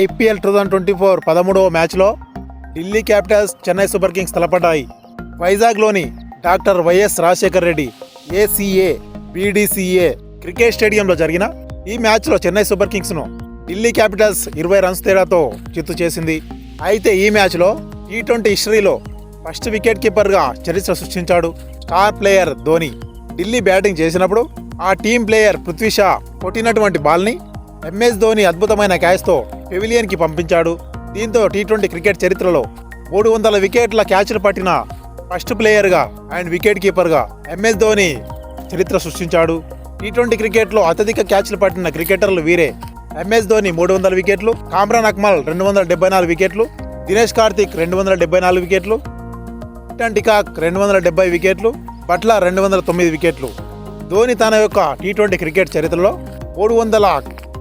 IPL two thousand twenty four పదమూడవ మ్యాచ్లో Delhi Capitals Chennai Super Kings తలపడ్డాయి. వైజాగ్లోని doctor YS Rajasekhar Reddy ACA BDCA cricket స్టేడియంలో జరిగిన ఈ మ్యాచ్లో చెన్నై సూపర్ కింగ్స్ను ఢిల్లీ క్యాపిటల్స్ ఇరవై రన్స్ తేడాతో చిత్తు చేసింది. అయితే ఈ మ్యాచ్లో టీ ట్వంటీ హిస్టరీలో ఫస్ట్ వికెట్ కీపర్గా చరిత్ర సృష్టించాడు star player Dhoni. Delhi batting చేసినప్పుడు ఆ టీం ప్లేయర్ పృథ్వీ షా కొట్టినటువంటి బాల్ని ఎంఎస్ ధోని అద్భుతమైన క్యాచ్తో పెవిలియన్కి పంపించాడు. దీంతో టీ ట్వంటీ క్రికెట్ చరిత్రలో మూడు వందల వికెట్ల క్యాచ్లు పట్టిన ఫస్ట్ ప్లేయర్గా అండ్ వికెట్ కీపర్గా ఎంఎస్ ధోని చరిత్ర సృష్టించాడు. టీ ట్వంటీ క్రికెట్లో అత్యధిక క్యాచ్లు పట్టిన క్రికెటర్లు వీరే. ఎంఎస్ ధోని మూడు వందల వికెట్లు కామ్రాన్ అక్మల్ రెండు వందల డెబ్బై నాలుగు వికెట్లు దినేష్ కార్తిక్ రెండు వందల డెబ్బై నాలుగు వికెట్లు కెప్టెన్ టికాక్ రెండు వందల డెబ్బై వికెట్లు పట్ల రెండు వందల తొమ్మిది వికెట్లు. ధోని తన యొక్క టీ ట్వంటీ క్రికెట్ చరిత్రలో మూడు వందల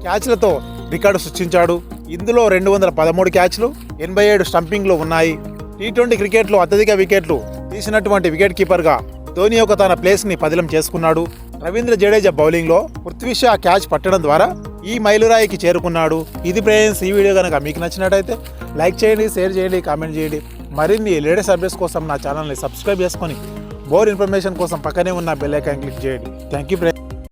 క్యాచ్లతో రికార్డు సృష్టించాడు. ఇందులో రెండు వందల పదమూడు క్యాచ్లు ఎనభై ఏడు స్టంపింగ్లు ఉన్నాయి. టీ ట్వంటీ క్రికెట్లో అత్యధిక వికెట్లు తీసినటువంటి వికెట్ కీపర్గా ధోని యొక్క తన ప్లేస్ని పదిలం చేసుకున్నాడు. రవీంద్ర జడేజా బౌలింగ్లో పృథ్వీ షా క్యాచ్ పట్టడం ద్వారా ఈ మైలురాయికి చేరుకున్నాడు. ఇది ప్రేయన్స్ ఈ వీడియో కనుక మీకు నచ్చినట్టయితే లైక్ చేయండి షేర్ చేయండి కామెంట్ చేయండి. మరిన్ని లేటెస్ట్ అప్డేట్స్ కోసం నా ఛానల్ని సబ్స్క్రైబ్ చేసుకొని మోర్ ఇన్ఫర్మేషన్ కోసం పక్కనే ఉన్న బెల్ ఐకాన్ క్లిక్ చేయండి. Thank you